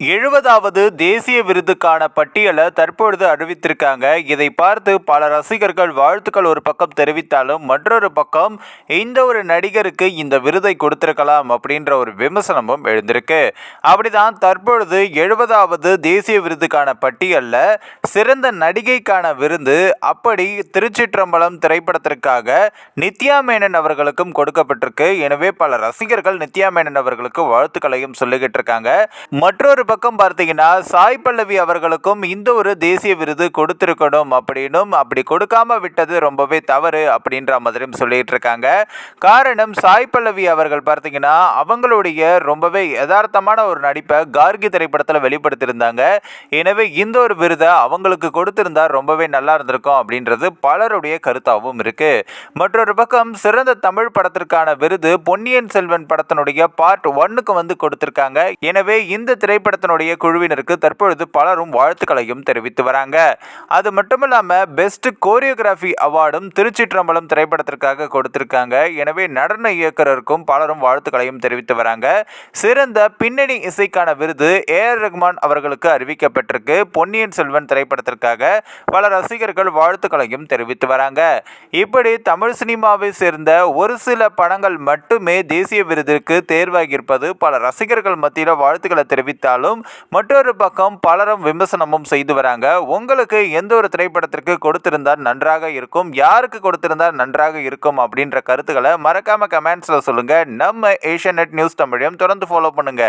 எழுபதாவது தேசிய விருதுக்கான பட்டியலை தற்பொழுது அறிவித்திருக்காங்க. இதை பார்த்து பல ரசிகர்கள் வாழ்த்துக்கள் ஒரு பக்கம் தெரிவித்தாலும் மற்றொரு பக்கம் இந்த ஒரு நடிகருக்கு இந்த விருதை கொடுத்திருக்கலாம் அப்படின்ற ஒரு விமர்சனமும் எழுந்திருக்கு. அப்படிதான் தற்பொழுது எழுபதாவது தேசிய விருதுக்கான பட்டியலில் சிறந்த நடிகைக்கான விருது அப்படி திருச்சிற்றம்பலம் திரைப்படத்திற்காக நித்யா மேனன் அவர்களுக்கும் கொடுக்கப்பட்டிருக்கு. எனவே பல ரசிகர்கள் நித்யா மேனன் அவர்களுக்கு வாழ்த்துக்களையும் சொல்லிக்கிட்டு இருக்காங்க மற்றொரு பக்கம் பார்த்தீங்கன்னா சாய் பல்லவி அவர்களுக்கும் இந்த ஒரு தேசிய விருது கொடுத்துருக்கணும் அப்படின்னும் அப்படி கொடுக்காம விட்டது ரொம்பவே தவறு அப்படின்ற மாதிரியும் சொல்லிட்டு இருக்காங்க. காரணம் சாய் பல்லவி அவர்கள் பார்த்தீங்கன்னா அவங்களுடைய ரொம்பவே யதார்த்தமான ஒரு நடிப்பை கார்கி திரைப்படத்தில் வெளிப்படுத்தியிருந்தாங்க. எனவே இந்த ஒரு விருதை அவங்களுக்கு கொடுத்திருந்தா ரொம்பவே நல்லா இருந்திருக்கும் அப்படின்றது பலருடைய கருத்தாகவும் இருக்கு. மற்றொரு பக்கம் சிறந்த தமிழ் படத்திற்கான விருது பொன்னியின் செல்வன் படத்தினுடைய பார்ட் ஒன்னுக்கு வந்து கொடுத்திருக்காங்க. எனவே இந்த திரைப்படத்தினுடைய குழுவினருக்கு தற்பொழுது பலரும் வாழ்த்துக்களையும் தெரிவித்து வராங்க. அது மட்டும் இல்லாமல் பெஸ்ட் கோரியோகிராஃபி அவார்டும் திருச்சிற்றம்பலம் திரைப்படத்திற்காக கொடுத்திருக்காங்க. எனவே நடன இயக்குனருக்கும் பலரும் வாழ்த்துக்களையும் தெரிவித்து வராங்க. சிறந்த பின்னணி இசைக்கான விருது ஏ ஆர் ரஹ்மான் அவர்களுக்கு அறிவிக்கப்பட்டிருக்கு. பொன்னியின் செல்வன் திரைப்படத்திற்காக பல ரசிகர்கள் வாழ்த்துக்களையும் தெரிவித்து வராங்க. இப்படி தமிழ் சினிமாவை சேர்ந்த ஒரு சில படங்கள் மட்டுமே தேசிய விருதிற்கு தேர்வாகியிருப்பது பல ரசிகர்கள் மத்தியில் வாழ்த்துக்களை தெரிவித்தாலும் மற்றொரு பக்கம் பலரும் விமர்சனமும் செய்து வராங்க. உங்களுக்கு எந்த ஒரு திரைப்படத்திற்கு கொடுத்திருந்தால் நன்றாக இருக்கும் யாருக்கு கொடுத்திருந்தால் நன்றாக இருக்கும் அப்படின்ற கருத்துக்களை மறக்காம கமெண்ட்ஸில் சொல்லுங்க. நம்ம ஏஷியா நெட் நியூஸ் தமிழையும் தொடர்ந்து ஃபாலோ பண்ணுங்க.